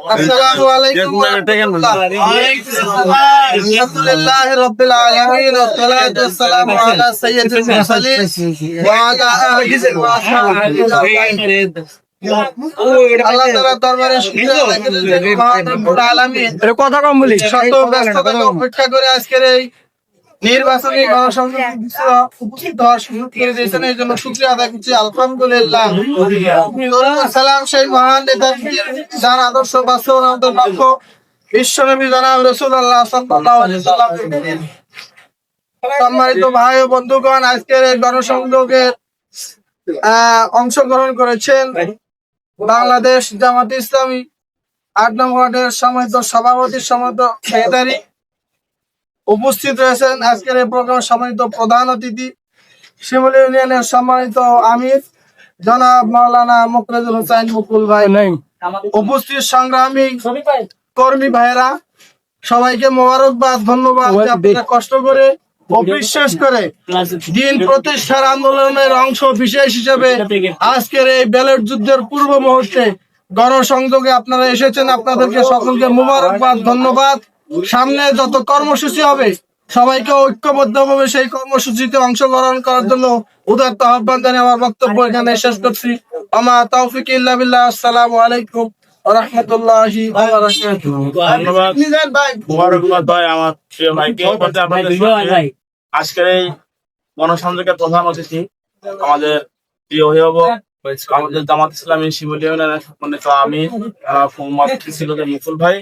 আসসালামু আলাইকুম ওয়া রাহমাতুল্লাহ। রাব্বিল আলামিন ওয়া সালাতু ওয়া সালামু আলা সাইয়্যিদিল মুরসালিন ওয়া আলা আলিহি ওয়া সাহবিহি আল্লাহ তাআলার দরবারে শুকরিয়া আদায় করি যে মহান রব্বুল আলামিন কথা কম বলি অপেক্ষা করে আজকের এই নির্বাচনী গণসংযোগ উপস্থিত হওয়ার সুযোগ করে দিয়েছেন এই জন্য শুক্রিয়া আদায় করছি। আলহামদুলিল্লাহ। সালাম সেই মহান নেতা যার আদর্শ বাস্তবায়ন লক্ষ্য। বিশ্বনবী জানাব রসুল্লাহ সাল্লাল্লাহু সম্মানিত ভাই ও বন্ধুগণ আজকের এই গণসংযোগের আহ, অংশগ্রহণ করেছেন বাংলাদেশ জামাত ইসলামী। আট নম্বর সম্মানিত সভাপতি সেক্রেটারি উপস্থিত রয়েছেন আজকের এই প্রোগ্রামের সম্মানিত প্রধান অতিথি শিমুল ইউনিয়নের সম্মানিত আমির জনাব মাওলানা মুকরেজুল হোসেন মুকুল ভাই। নাই। উপস্থিত সংগ্রামী কর্মী ভাইরা সবাইকে মোবারকবাদ ধন্যবাদ আপনারা কষ্ট করে ও বিশ্বাস করে দিন প্রতিষ্ঠার আন্দোলনের অংশ বিশেষ হিসেবে আজকের এই ব্যালট যুদ্ধের পূর্ব মুহূর্তে গণসংযোগে আপনারা এসেছেন। আপনাদেরকে সকলকে মোবারকবাদ ধন্যবাদ। সামনে যত কর্মসূচি হবে সবাইকে ঐক্যবদ্ধভাবে সেই কর্মসূচিতে অংশগ্রহণ করার জন্য উদাত্ত আহ্বান জানিয়ে আমার বক্তব্য এখানে শেষ করছি। আমার তৌফিক ইল্লা বিল্লাহ আসসালামু আলাইকুম রাহমাতুল্লাহি ধন্যবাদ। নিজান ভাই। মুবারকবাদ ভাই আমার প্রিয় ভাইকে বলতে আজকের এই গণসংযোগের প্রধান অতিথি আমাদের প্রিয় অভিভাবক আমাদের জামাত ইসলামী শিমুল ইউনিয়নের সম্মানিত আমি ছিল মুকুল ভাই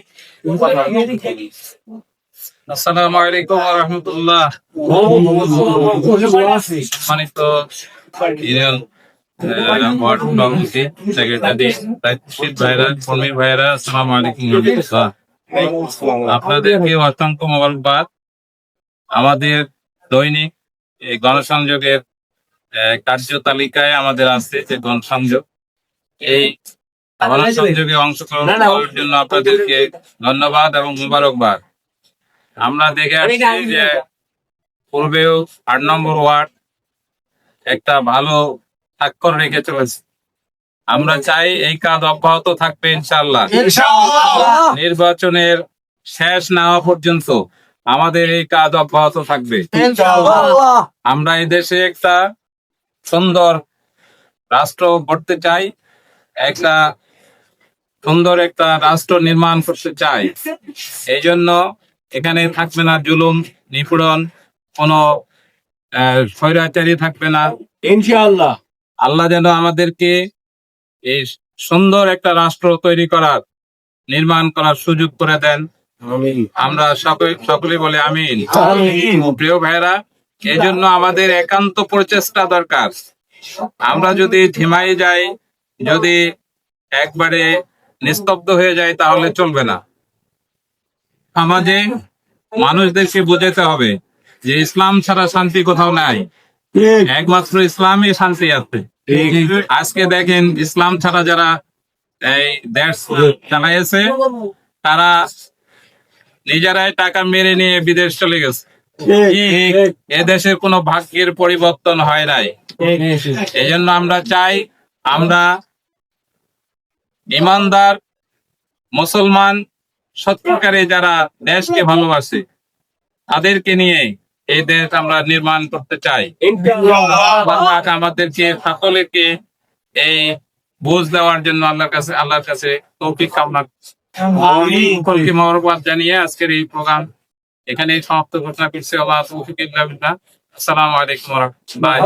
আসসালামু আলাইকুম ওয়া রাহমাতুল্লাহ সেক্রেটারি ভাইরা কর্মী ভাইরা আসসালামু আলাইকুম আপনাদেরকে অসংখ্য মোবারকবাদ আমাদের দৈনিক এই গণসংযোগের কার্য তালিকায় আমাদের আছে যে গণসংযোগ। এই গণসংযোগে অংশগ্রহণ করার জন্য আপনাদেরকে ধন্যবাদ এবং মোবারকবাদ। আমরা দেখে আসছি যে পূর্বেও আট নম্বর ওয়ার্ড একটা ভালো স্বাক্ষর রেখে চলেছে। আমরা চাই এই কাজ অব্যাহত থাকবে ইনশাল্লাহ নির্বাচনের শেষ না হওয়া পর্যন্ত আমাদের এই কাজ অব্যাহত থাকবে। আমরা এই দেশে একটা সুন্দর রাষ্ট্র গড়তে চাই একটা সুন্দর একটা রাষ্ট্র নির্মাণ করতে চাই। এই জন্য এখানে থাকবে না জুলুম নিপীড়ন কোনো স্বৈরাচারী থাকবে না। ইনশাআল্লাহ। আল্লাহ যেন আমাদেরকে এই সুন্দর একটা রাষ্ট্র তৈরি করার নির্মাণ করার সুযোগ করে দেন। আমরা সকলে সকলে বলে আমিন। প্রিয় ভাইরা এই জন্য আমাদের একান্ত প্রচেষ্টা দরকার। আমরা যদি ধিমাই যাই যদি একবারে নিস্তব্ধ হয়ে যায় তাহলে চলবে না। সমাজে মানুষদেরকে বোঝাতে হবে যে ইসলাম ছাড়া শান্তি কোথাও নাই। একমাত্র ইসলামই শান্তি আছে। আজকে দেখেন ইসলাম ছাড়া যারা এই দেশ চালাইছে তারা নিজেরাই টাকা মেরে নিয়ে বিদেশ চলে গেছে। এ দেশের কোনো ভাগ্যের পরিবর্তন হয় নাই। এই জন্য আমরা চাই আমরা ইমানদার মুসলমান সত্যিকারে যারা দেশকে ভালোবাসে তাদেরকে নিয়ে এই দেশ আমরা নির্মাণ করতে চাই। আমাদেরকে সকলকে এই বুঝ দেওয়ার জন্য আল্লাহর কাছে আল্লাহর কাছে তৌফিক কামনা জানিয়ে আজকের এই প্রোগ্রাম এখানে সমাপ্ত ঘোষণা করছি। আল্লাহ তৌফিক ইল্লাহ আসসালামু আলাইকুম ওয়া রাহমাতুল্লাহ।